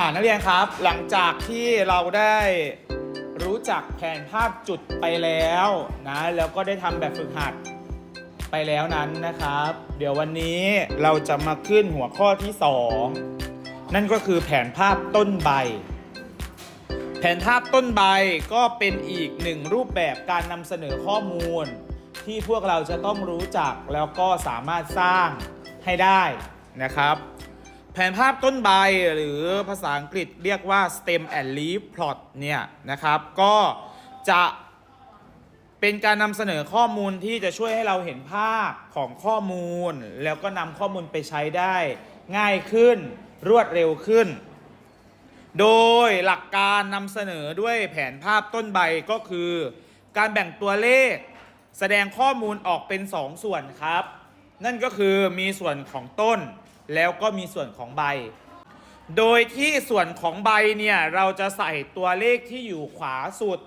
อ่านักเรียนครับ หลังจากที่เราได้รู้จักแผนภาพจุดไปแล้วนะแล้วก็ได้ทำแบบฝึกหัดไปแล้วนั้นนะครับ เดี๋ยววันนี้เราจะมาขึ้นหัวข้อที่ 2 นั่นก็คือแผนภาพต้นใบ แผนภาพต้นใบก็เป็นอีกหนึ่งรูปแบบการนำเสนอข้อมูล ที่พวกเราจะต้องรู้จักแล้วก็สามารถสร้างให้ได้นะครับ ผนภาพต้นใบหรือภาษาอังกฤษเรียกว่า stem and leaf plot เนี่ยนะครับก็จะเป็นการนำเสนอข้อมูลที่จะช่วยให้เราเห็นภาพของข้อมูล แล้วก็นำข้อมูลไปใช้ได้ง่ายขึ้น รวดเร็วขึ้น โดยหลักการนำเสนอด้วยแผนภาพต้นใบก็คือ การแบ่งตัวเลข แสดงข้อมูลออกเป็น 2ส่วนครับ นั่นก็คือมีส่วนของต้น แล้วก็มีส่วนของใบ โดยที่ส่วนของใบเนี่ยเราจะใส่ตัวเลขที่อยู่ขวาสุด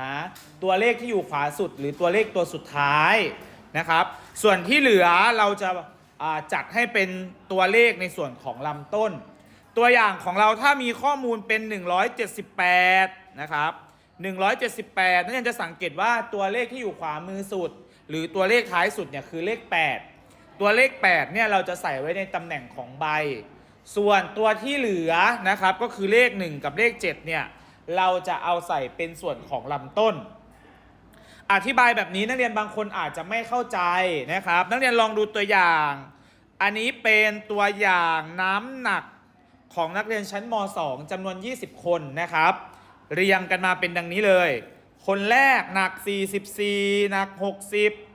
นะตัวเลขที่อยู่ขวาสุด หรือตัวเลขตัวสุดท้ายนะครับ ส่วนที่เหลือเราจะาจัดให้เป็นตัวเลขในส่วนของลำต้น ตัวอย่างของเราถ้ามีข้อมูลเป็น 178 นะครับ 178 นั่นจะสังเกตว่าตัวเลขที่อยู่ขวามือสุด หรือตัวเลขท้ายสุดเนี่ยคือเลข 8 ตัวเลข 8 เนี่ยเราจะใส่ไว้ในตำแหน่งของใบ ส่วนตัวที่เหลือนะครับก็คือเลข 1 กับเลข 7 เนี่ย เราจะเอาใส่เป็นส่วนของลำต้น อธิบายแบบนี้นักเรียนบางคนอาจจะไม่เข้าใจนะครับ นักเรียนลองดูตัวอย่าง อันนี้เป็นตัวอย่างน้ำหนักของนักเรียนชั้นม .2 จำนวน 20 คนนะครับ เรียงกันมาเป็นดังนี้เลย คนแรกหนัก 44 หนัก 60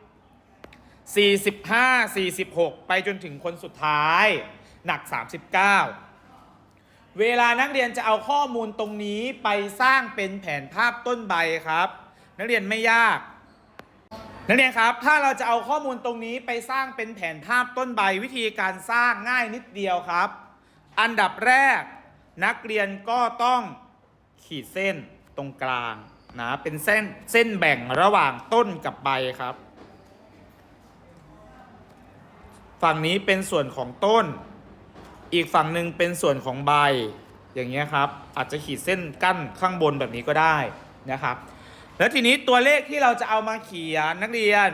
45 46 ไปจนถึงคนสุดท้าย หนัก 39 เวลานักเรียนจะเอาข้อมูลตรงนี้ไปสร้างเป็นแผนภาพต้นใบครับ นักเรียนไม่ยาก นักเรียนครับ ถ้าเราจะเอาข้อมูลตรงนี้ไปสร้างเป็นแผนภาพต้นใบวิธีการสร้างง่ายนิดเดียวครับ อันดับแรก นักเรียนก็ต้องขีดเส้นตรงกลางนะเป็นเส้นเส้นแบ่งระหว่างต้นกับใบครับ ฝั่งนี้เป็นส่วนของต้น อีกฝั่งหนึ่งเป็นส่วนของใบ อย่างเงี้ยครับ อาจจะขีดเส้นกั้นข้างบนแบบนี้ก็ได้นะครับ แล้วทีนี้ตัวเลขที่เราจะเอามาเขียนนักเรียน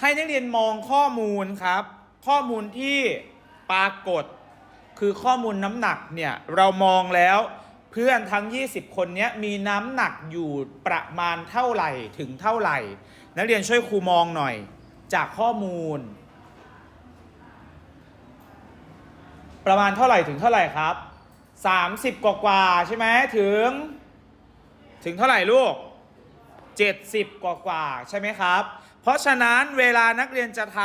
ให้นักเรียนมองข้อมูลครับ ข้อมูลที่ปรากฏคือข้อมูลน้ำหนักเนี่ยเรามองแล้วเพื่อนทั้ง 20 คนนี้มีน้ำหนักอยู่ประมาณเท่าไหร่ถึงเท่าไหร่ นักเรียนช่วยครูมองหน่อยจากข้อมูล ประมาณเท่าไหร่ถึงเท่าไหร่ครับ 30 กว่ากว่าใช่ไหมถึง ถึงเท่าไหร่ลูก 70 กว่ากว่าใช่ไหมครับ เพราะฉะนั้นเวลานักเรียนจะท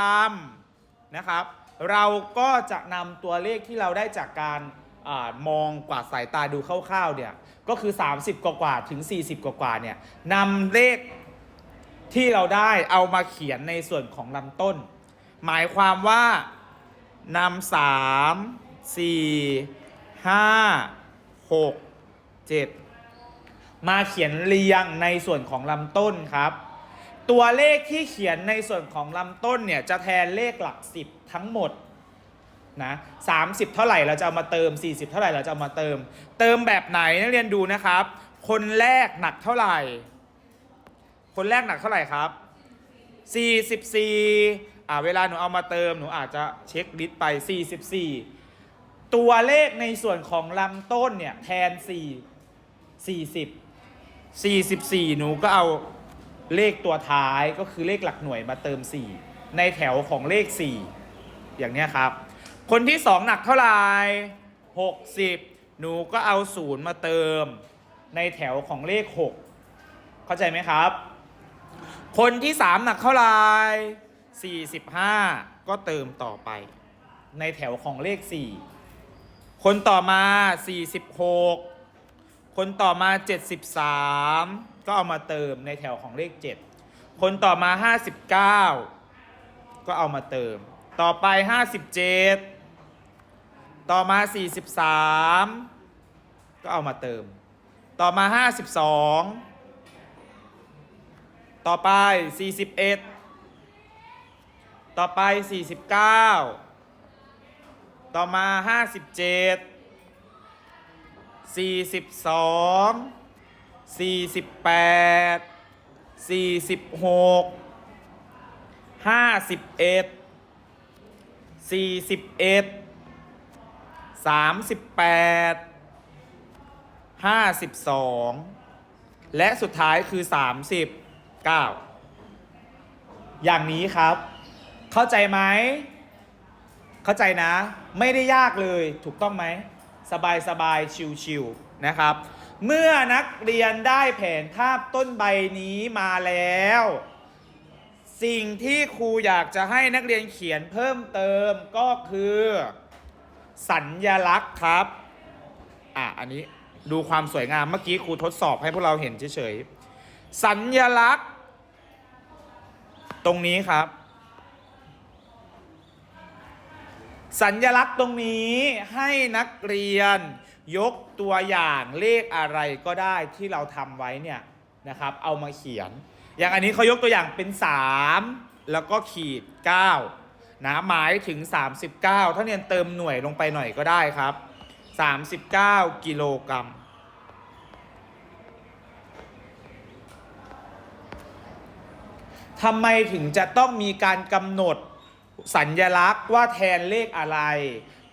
ำนะครับ เราก็จะนำตัวเลขที่เราได้จากการอมองกวาดสายตาดูคร่าวๆเนี่ยก็คือ 30 กว่าๆถึง 40 กว่าๆเนี่ยนำเลขที่เราได้เอามาเขียนในส่วนของลำต้น หมายความว่านำสาม สี่ห้าหกเจ็ดมาเขียนเรียงในส่วนของลำต้นครับ ตัวเลขที่เขียนในส่วนของลำต้นเนี่ยจะแทนเลขหลักสิบทั้งหมดนะสามสิบเท่าไหร่เราจะเอามาเติม 40 เท่าไหร่เราจะเอามาเติม เติมแบบไหนนักเรียนดูนะครับ คนแรกหนักเท่าไหร่ คนแรกหนักเท่าไหร่ครับ 44อ่าเวลาหนูเอามาเติมหนูอาจจะเช็คลิสต์ไป 44 ตัวเลขในส่วนของลำต้นเนี่ยแทน 4 40 44 หนูก็เอาเลขตัวท้ายก็คือเลขหลักหน่วยมาเติม 4 ในแถวของเลข 4 อย่างเนี้ยครับ คนที่ 2 หนักเท่าไหร่ 60 หนูก็เอา 0 มาเติม ในแถวของเลข 6 เข้าใจไหมครับ คนที่ 3 หนักเท่าไหร่45 ก็เติมต่อไป ในแถวของเลข 4 คนต่อมา 46 คนต่อมา 73 ก็เอามาเติมในแถวของเลข 7 คนต่อมา 59 ก็เอามาเติม ต่อไป 57 ต่อมา 43 ก็เอามาเติม ต่อมา 52 ต่อไป 41 ต่อไป 49 ต่อมา57สี่สิบสองสี่สิบแปดสี่สิบหกห้าสิบเอ็ดสี่สิบเอ็ดสามสิบแปดห้าสิบสองและสุดท้ายคือสามสิบเก้าอย่างนี้ครับ เข้าใจไหม เข้าใจนะ ไม่ได้ยากเลยถูกต้องไหม สบายสบายชิวชิวๆนะครับ เมื่อนักเรียนได้แผนภาพต้นใบนี้มาแล้ว สิ่งที่ครูอยากจะให้นักเรียนเขียนเพิ่มเติมก็คือ สัญญลักษณ์ครับ อะ อันนี้ดูความสวยงามเมื่อกี้ครูทดสอบให้พวกเราเห็นเฉยๆ สัญญลักษณ์ ตรงนี้ครับ สัญญลักษณ์ตรงนี้ให้นักเรียนยกตัวอย่างเลขอะไรก็ได้ที่เราทำไว้เนี่ยนะครับ เอามาเขียน อย่างอันนี้เขายกตัวอย่างเป็น 3 แล้วก็ขีด9นะหมายถึง 39 ถ้าเรียนเติมหน่วยลงไปหน่อยก็ได้ครับ 39 กิโลกรัมทำไมถึงจะต้องมีการกำหนด สัญญลักษณ์ว่าแทนเลขอะไร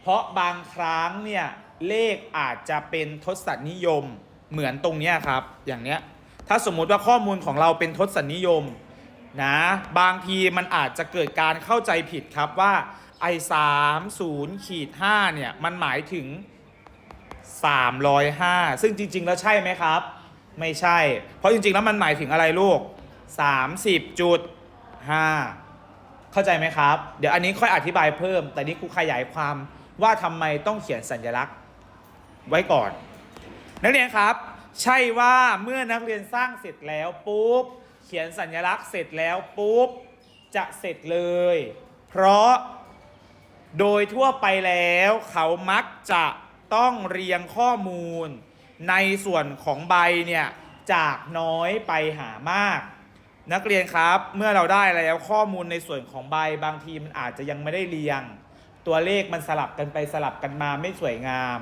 เพราะบางครั้งเนี่ยเลขอาจจะเป็นทศนิยมเหมือนตรงเนี้ยครับ อย่างเนี้ย ถ้าสมมุติว่าข้อมูลของเราเป็นทศนิยมนะบางทีมันอาจจะเกิดการเข้าใจผิดครับว่า i 3 0ขีด5เนี่ยมันหมายถึง 305 ซึ่งจริง ๆ แล้วใช่ไหมครับ ไม่ใช่ เพราะจริง ๆ แล้วมันหมายถึงอะไรลูก 30.5 เข้าใจไหมครับ เดี๋ยวอันนี้ค่อยอธิบายเพิ่ม แต่นี่ครูขยายความว่าทำไมต้องเขียนสัญลักษณ์ไว้ก่อน นักเรียนครับ ใช่ว่าเมื่อนักเรียนสร้างเสร็จแล้วปุ๊บเขียนสัญลักษณ์เสร็จแล้วปุ๊บจะเสร็จเลย เพราะโดยทั่วไปแล้วเขามักจะต้องเรียงข้อมูล ในส่วนของใบเนี่ยจากน้อยไปหามาก นักเรียนครับ เมื่อเราได้แล้วข้อมูลในส่วนของใบบางทีมันอาจจะยังไม่ได้เรียง ตัวเลขมันสลับกันไปสลับกันมาไม่สวยงาม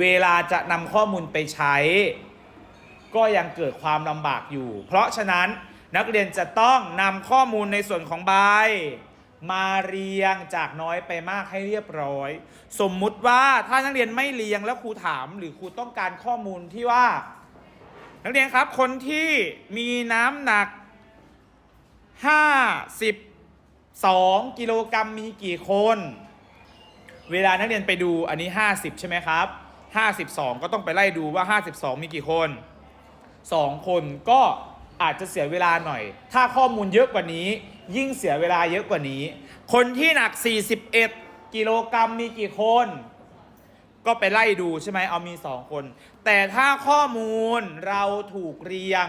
เวลาจะนำข้อมูลไปใช้ ก็ยังเกิดความลำบากอยู่ เพราะฉะนั้นนักเรียนจะต้องนำข้อมูลในส่วนของใบมาเรียงจากน้อยไปมากให้เรียบร้อย สมมุติว่าถ้านักเรียนไม่เรียงแล้วครูถาม หรือครูต้องการข้อมูลที่ว่า นักเรียนครับคนที่มีน้ำหนัก 52 กิโลกรัมมีกี่คน เวลานักเรียนไปดูอันนี้ 50 ใช่ไหมครับ 52 ก็ต้องไปไล่ดูว่า 52 มีกี่คน 2 คนก็อาจจะเสียเวลาหน่อย ถ้าข้อมูลเยอะกว่านี้ ยิ่งเสียเวลาเยอะกว่านี้ คนที่หนัก 41 กิโลกรัมมีกี่คน ก็ไปไล่ดูใช่ไหมเอามี 2 คน แต่ถ้าข้อมูลเราถูกเรียง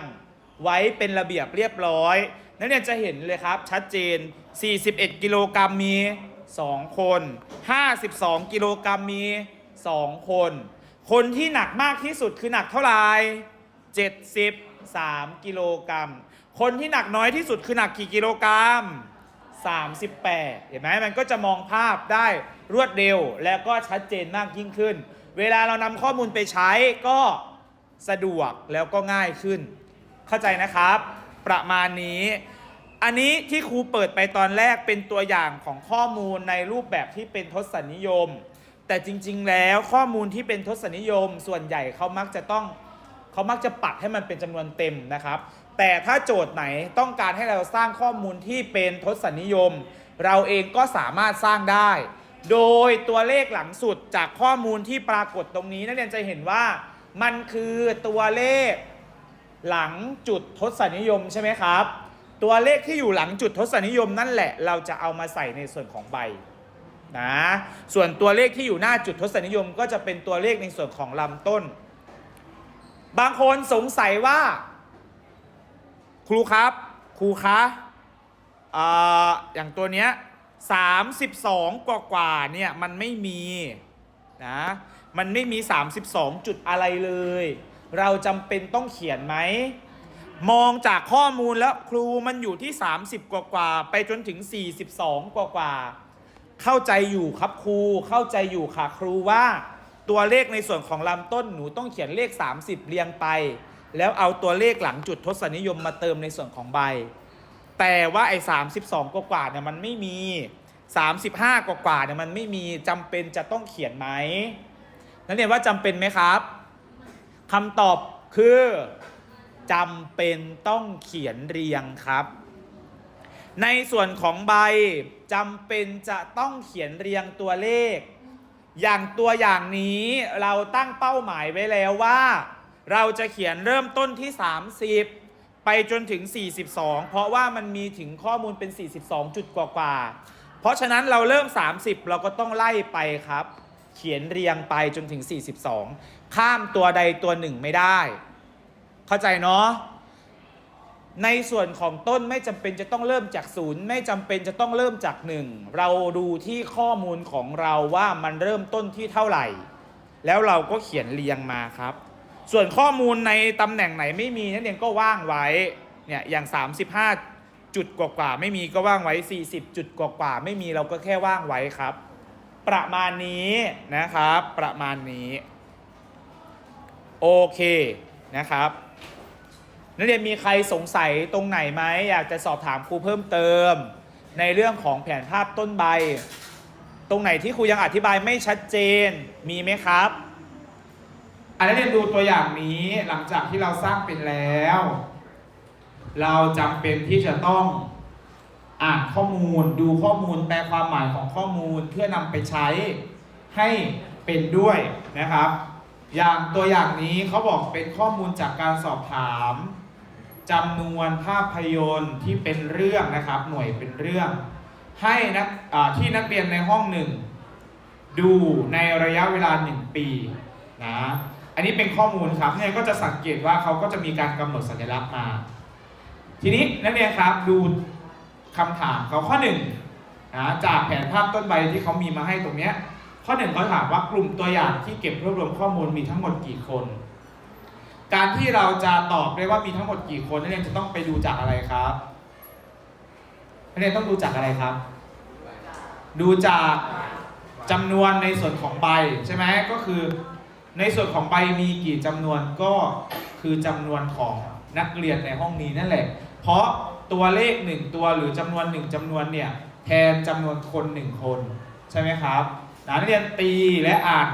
ไว้เป็นระเบียบเรียบร้อย นักเรียนจะเห็นเลยครับชัดเจน 41 กิโลกรัมมี 2 คน 52 กิโลกรัมมี 2 คน คนที่หนักมากที่สุดคือหนักเท่าไหร่73 กิโลกรัม คนที่หนักน้อยที่สุดคือหนักกี่กิโลกรัม 38 เห็นไหมมันก็จะมองภาพได้รวดเร็วแล้วก็ชัดเจนมากยิ่งขึ้น เวลาเรานำข้อมูลไปใช้ก็สะดวกแล้วก็ง่ายขึ้น เข้าใจนะครับ ประมาณนี้ อันนี้ที่ครูเปิดไปตอนแรกเป็นตัวอย่างของข้อมูลในรูปแบบที่เป็นทศนิยม แต่จริง ๆ แล้วข้อมูลที่เป็นทศนิยม ส่วนใหญ่เขามักจะต้องเขามักจะปัดให้มันเป็นจำนวนเต็มนะครับ แต่ถ้าโจทย์ไหนต้องการให้เราสร้างข้อมูลที่เป็นทศนิยม เราเองก็สามารถสร้างได้ โดยตัวเลขหลังสุดจากข้อมูลที่ปรากฏตรงนี้นักเรียนจะเห็นว่ามันคือตัวเลข หลังจุดทศนิยมใช่ไหมครับ ตัวเลขที่อยู่หลังจุดทศนิยมนั่นแหละ เราจะเอามาใส่ในส่วนของใบนะส่วนตัวเลขที่อยู่หน้าจุดทศนิยมก็จะเป็นตัวเลขในส่วนของลำต้น บางคนสงสัยว่า ครูครับ ครูคะออย่างตัวเนี้ย32กว่ากว่าเนี่ยมันไม่มีนะมันไม่มี 32 จุดอะไรเลย เราจำเป็นต้องเขียนไหม มองจากข้อมูลแล้วครูมันอยู่ที่ 30 กว่ากว่าไปจนถึง 42 กว่ากว่าเข้าใจอยู่ครับครูเข้าใจอยู่ค่ะครูว่าตัวเลขในส่วนของลำต้นหนูต้องเขียนเลข 30 เรียงไป แล้วเอาตัวเลขหลังจุดทศนิยมมาเติมในส่วนของใบ แต่ว่าไอ้32 กว่ากว่าเนี่ยมันไม่มี 35 กว่ากว่าเนี่ยมันไม่มีจำเป็นจะต้องเขียนไหมนักเรียนว่าจำเป็นไหมครับ คำตอบคือจำเป็นต้องเขียนเรียงครับ ในส่วนของใบจำเป็นจะต้องเขียนเรียงตัวเลข อย่างตัวอย่างนี้เราตั้งเป้าหมายไว้แล้วว่า เราจะเขียนเริ่มต้นที่ 30 ไปจนถึง 42 เพราะว่ามันมีถึงข้อมูลเป็น 42 จุดกว่าๆเพราะฉะนั้นเราเริ่ม 30 เราก็ต้องไล่ไปครับ เขียนเรียงไปจนถึง 42 ข้ามตัวใดตัวหนึ่งไม่ได้ เข้าใจเนาะในส่วนของต้นไม่จำเป็นจะต้องเริ่มจากศูนย์ไม่จำเป็นจะต้องเริ่มจากหนึ่งเราดูที่ข้อมูลของเราว่ามันเริ่มต้นที่เท่าไหร่ แล้วเราก็เขียนเรียงมาครับ ส่วนข้อมูลในตำแหน่งไหนไม่มีนักเรียนก็ว่างไว้เนี่ยอย่าง 35 จุดกว่าๆไม่มีก็ว่างไว้ 40 จุดกว่าๆไม่มีเราก็แค่ว่างไว้ครับ ประมาณนี้นะครับ ประมาณนี้ โอเคนะครับ นักเรียนมีใครสงสัยตรงไหนไหมอยากจะสอบถามครูเพิ่มเติม ในเรื่องของแผนภาพต้นใบ ตรงไหนที่ครูยังอธิบายไม่ชัดเจนมีไหมครับอันนักเรียนดูตัวอย่างนี้หลังจากที่เราสร้างเป็นแล้ว เราจำเป็นที่จะต้องอ่านข้อมูลดูข้อมูลแปลความหมายของข้อมูลเพื่อนำไปใช้ให้เป็นด้วยนะครับ อย่างตัวอย่างนี้เขาบอกเป็นข้อมูลจากการสอบถามจำนวนภาพยนตร์ที่เป็นเรื่องนะครับ หน่วยเป็นเรื่อง ให้นักที่นักเรียนในห้องหนึ่งดูในระยะเวลา1ปีนะอันนี้เป็นข้อมูลครับเนี่ยก็จะสังเกตว่าเขาก็จะมีการกำหนดสัญลักษณ์มา ทีนี้นักเรียนครับดูคำถามเขาข้อหนึ่งนะจากแผนภาพต้นใบที่เขามีมาให้ตรงเนี้ย ข้อหนึ่งเขาถามว่ากลุ่มตัวอย่างที่เก็บรวบรวมข้อมูลมีทั้งหมดกี่คน การที่เราจะตอบได้ว่ามีทั้งหมดกี่คนนักเรียนจะต้องไปดูจากอะไรครับนักเรียนต้องดูจากอะไรครับ ดูจากจำนวนในส่วนของใบใช่ไหมก็คือในส่วนของใบมีกี่จำนวนก็คือจำนวนของนักเรียนในห้องนี้นั่นแหละ เพราะตัวเลขหนึ่งตัวหรือจำนวนหนึ่งจำนวนเนี่ยแทนจำนวนคนหนึ่งคนใช่ไหมครับ นักเรียนตีและอ่าน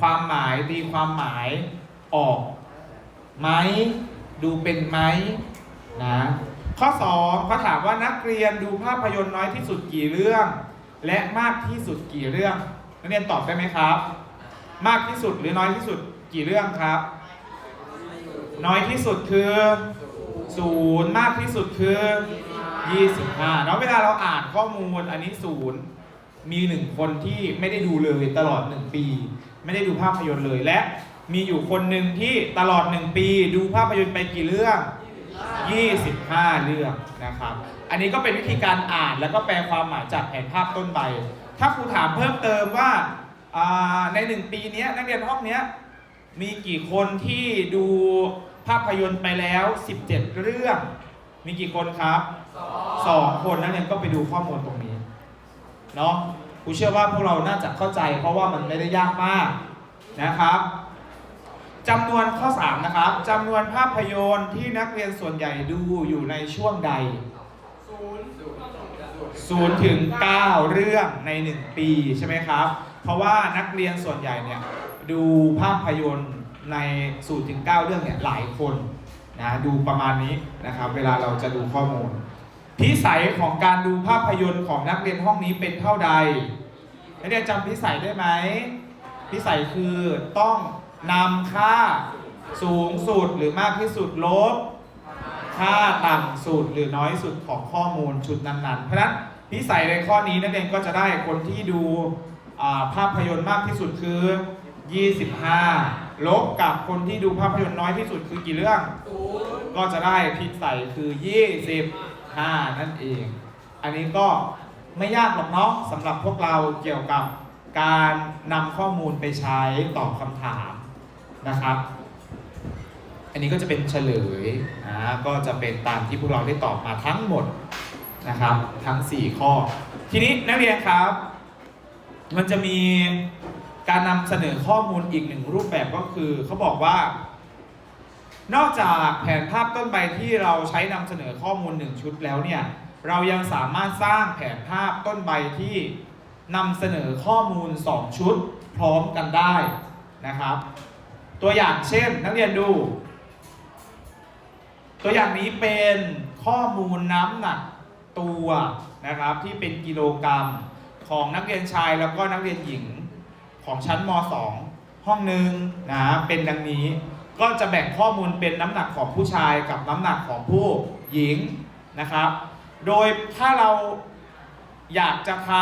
ความหมายตีความหมายออกไหมดูเป็นไหมนะข้อ2เขาถามว่านักเรียนดูภาพยนตร์น้อยที่สุดกี่เรื่อง และมากที่สุดกี่เรื่อง นักเรียนตอบได้ไหมครับ มากที่สุดหรือน้อยที่สุดกี่เรื่องครับ น้อยที่สุดคือศูนย์มากที่สุดคือ 25เนาะเวลาเราอ่านข้อมูลอันนี้ศูนย์ มีหนึ่งคนที่ไม่ได้ดูเลยตลอด1ปี ไม่ได้ดูภาพยนตร์เลยและมีอยู่คนหนึ่งที่ตลอด1ปี ดูภาพยนตร์ไปกี่เรื่อง 25 เรื่องนะครับ อันนี้ก็เป็นวิธีการอ่านแล้วก็แปลความหมายจากแผนภาพต้นใบ ถ้าครูถามเพิ่มเติมว่าอ่าใน1ปีนี้นักเรียนห้องนี้มีกี่คนที่ดูภาพยนตร์ไปแล้ว 17 เรื่อง มีกี่คนครับสองคนนักเรียนก็ไปดูข้อมูลตรงนี้ เนาะครูเชื่อว่าพวกเราน่าจะเข้าใจ เพราะว่ามันไม่ได้ยากมากนะครับจำนวนข้อ 3 นะครับจำนวนภาพยนตร์ที่นักเรียนส่วนใหญ่ดูอยู่ในช่วงใด0ถึง9เรื่องใน 1 ปีใช่ไหมครับ เพราะว่านักเรียนส่วนใหญ่เนี่ยดูภาพยนตร์ใน0ถึง9เรื่องเนี่ยหลายคนนะดูประมาณนี้นะครับ เวลาเราจะดูข้อมูล พิสัยของการดูภาพยนตร์ของนักเรียนห้องนี้เป็นเท่าใดนักเรียนจำพิสัยได้ไหมพิสัยคือต้องนำค่าสูงสุดหรือมากที่สุดลบ ค่าต่ำสุดหรือน้อยสุดของข้อมูลชุดนั้นๆ เพราะฉะนั้นพิสัยในข้อนี้นักเรียนก็จะได้คนที่ดูภาพยนตร์มากที่สุดคือ 25 ลบกับคนที่ดูภาพยนตร์น้อยที่สุดคือกี่เรื่อง ก็จะได้พิสัยคือ 5 นั่นเอง อันนี้ก็ไม่ยากหรอกเนาะสำหรับพวกเราเกี่ยวกับการนำข้อมูลไปใช้ตอบคำถามนะครับ อันนี้ก็จะเป็นเฉลยนะก็จะเป็นตามที่พวกเราได้ตอบมาทั้งหมดนะครับทั้ง 4 ข้อ ทีนี้นักเรียนครับ มันจะมีการนำเสนอข้อมูลอีกหนึ่งรูปแบบก็คือเขาบอกว่า นอกจากแผนภาพต้นใบที่เราใช้นำเสนอข้อมูลหนึ่งชุดแล้วเนี่ย เรายังสามารถสร้างแผนภาพต้นใบที่นำเสนอข้อมูล 2 ชุดพร้อมกันได้นะครับ ตัวอย่างเช่นนักเรียนดู ตัวอย่างนี้เป็นข้อมูลน้ำหนักตัวนะครับที่เป็นกิโลกรัมของนักเรียนชายแล้วก็นักเรียนหญิงของชั้นม .2 ห้องหนึ่งนะเป็นดังนี้ ก็จะแบ่งข้อมูลเป็นน้ำหนักของผู้ชายกับน้ำหนักของผู้หญิงนะครับ โดยถ้าเราอยากจะท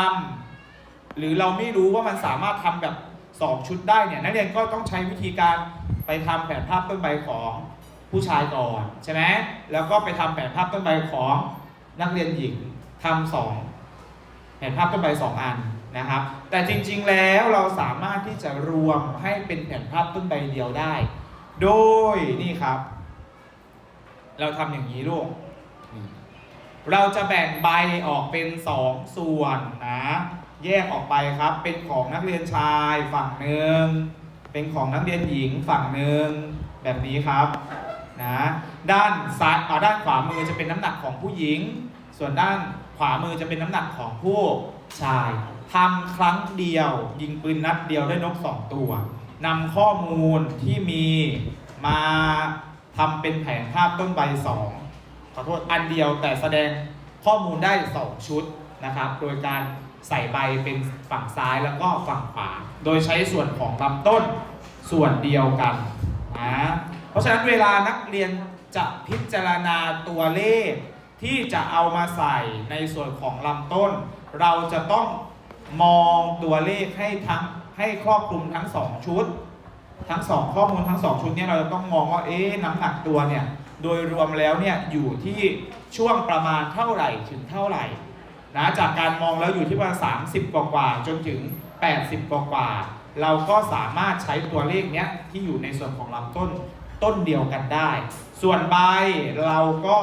ำหรือเราไม่รู้ว่ามันสามารถทำแบบ 2 ชุดได้เนี่ยนักเรียนก็ต้องใช้วิธีการไปทำแผนภาพต้นใบของผู้ชายก่อนใช่ไหมแล้วก็ไปทำแผนภาพต้นใบของนักเรียนหญิงทำสองแผนภาพต้นใบสองอันนะครับ แต่จริงๆแล้วเราสามารถที่จะรวมให้เป็นแผนภาพต้นใบเดียวได้ โดยนี่ครับ เราทำอย่างนี้ลูกเราจะแบ่งใบออกเป็น2ส่วนนะ แยกออกไปครับ เป็นของนักเรียนชายฝั่งหนึ่ง เป็นของนักเรียนหญิงฝั่งหนึ่งแบบนี้ครับนะด้านซ้ายอ่าด้านขวามือจะเป็นน้ำหนักของผู้หญิง ส่วนด้านขวามือจะเป็นน้ำหนักของผู้ชายทำครั้งเดียว ยิงปืนนัดเดียวได้นกสองตัว นำข้อมูลที่มีมาทำเป็นแผนภาพต้นใบสองขอโทษอันเดียวแต่แสดงข้อมูลได้สองชุดนะครับ โดยการใส่ใบเป็นฝั่งซ้ายแล้วก็ฝั่งขวา โดยใช้ส่วนของลำต้นส่วนเดียวกันนะเพราะฉะนั้นเวลานักเรียนจะพิจารณาตัวเลข ที่จะเอามาใส่ในส่วนของลำต้น เราจะต้องมองตัวเลขให้ทั้ง ให้ครอบคลุมทั้งสองชุด ทั้งสองข้อมูลทั้งสองชุดเนี่ยเราจะต้องมองว่าเอ๊ะน้ำหนักตัวเนี่ยโดยรวมแล้วเนี่ยอยู่ที่ช่วงประมาณเท่าไหร่ถึงเท่าไหร่นะจากการมองแล้วอยู่ที่ประมาณ30 กว่ากว่าจนถึง 80 กว่ากว่าเราก็สามารถใช้ตัวเลขเนี้ยที่อยู่ในส่วนของลำต้นต้นเดียวกันได้ ส่วนใบเราก็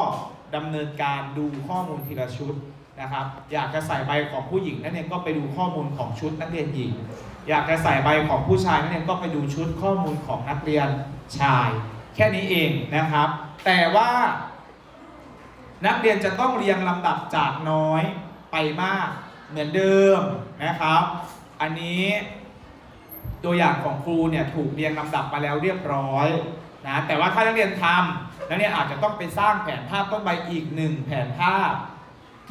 ดำเนินการดูข้อมูลทีละชุดนะครับ อยากจะใส่ใบของผู้หญิงนั่นเองก็ไปดูข้อมูลของชุดนักเรียนหญิง อยากจะใส่ใบของผู้ชายนั่นเองก็ไปดูชุดข้อมูลของนักเรียนชาย แค่นี้เองนะครับ แต่ว่านักเรียนจะต้องเรียงลำดับจากน้อยไปมากเหมือนเดิมนะครับ อันนี้ตัวอย่างของครูเนี่ยถูกเรียงลำดับมาแล้วเรียบร้อยนะแต่ว่าถ้านักเรียนทำนักเรียนอาจจะต้องไปสร้างแผนภาพต้นใบอีกหนึ่งแผนภาพ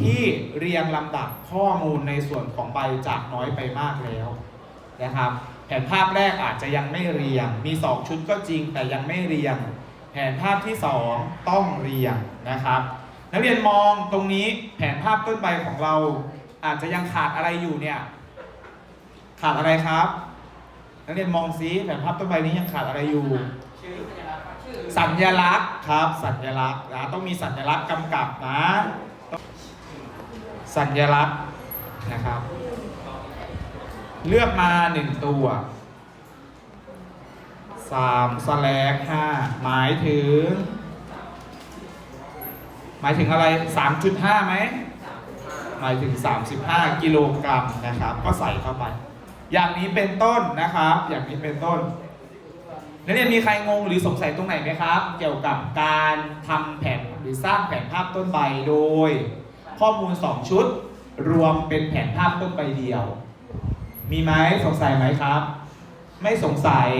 ที่เรียงลำดับข้อมูลในส่วนของใบจากน้อยไปมากแล้ว นะครับ แผนภาพแรกอาจจะยังไม่เรียง มี 2 ชุดก็จริงแต่ยังไม่เรียง แผนภาพที่ 2 ต้องเรียงนะครับ นักเรียนมองตรงนี้แผนภาพต้นใบของเรา อาจจะยังขาดอะไรอยู่เนี่ยขาดอะไรครับ นักเรียนมองซิแผนภาพต้นใบนี้ยังขาดอะไรอยู่สัญลักษณ์ครับสัญลักษณ์นะต้องมีสัญลักษณ์กำกับนะ สัญลักษณ์นะครับ เลือกมาหนึ่งตัวสามสแลกห้าหมายถึง หมายถึงอะไร3.5ไหมหมายถึง 35 กิโลกรัมนะครับ ก็ใส่เข้าไป อย่างนี้เป็นต้นนะครับ อย่างนี้เป็นต้นนักเรียนมีใครงงหรือสงสัยตรงไหนไหมครับ เกี่ยวกับการทำแผนหรือสร้างแผนภาพต้นใบโดย ข้อมูล 2 ชุด รวมเป็นแผนภาพต้นใบเดียว มีไหมสงสัยไหมครับ ไม่สงสัย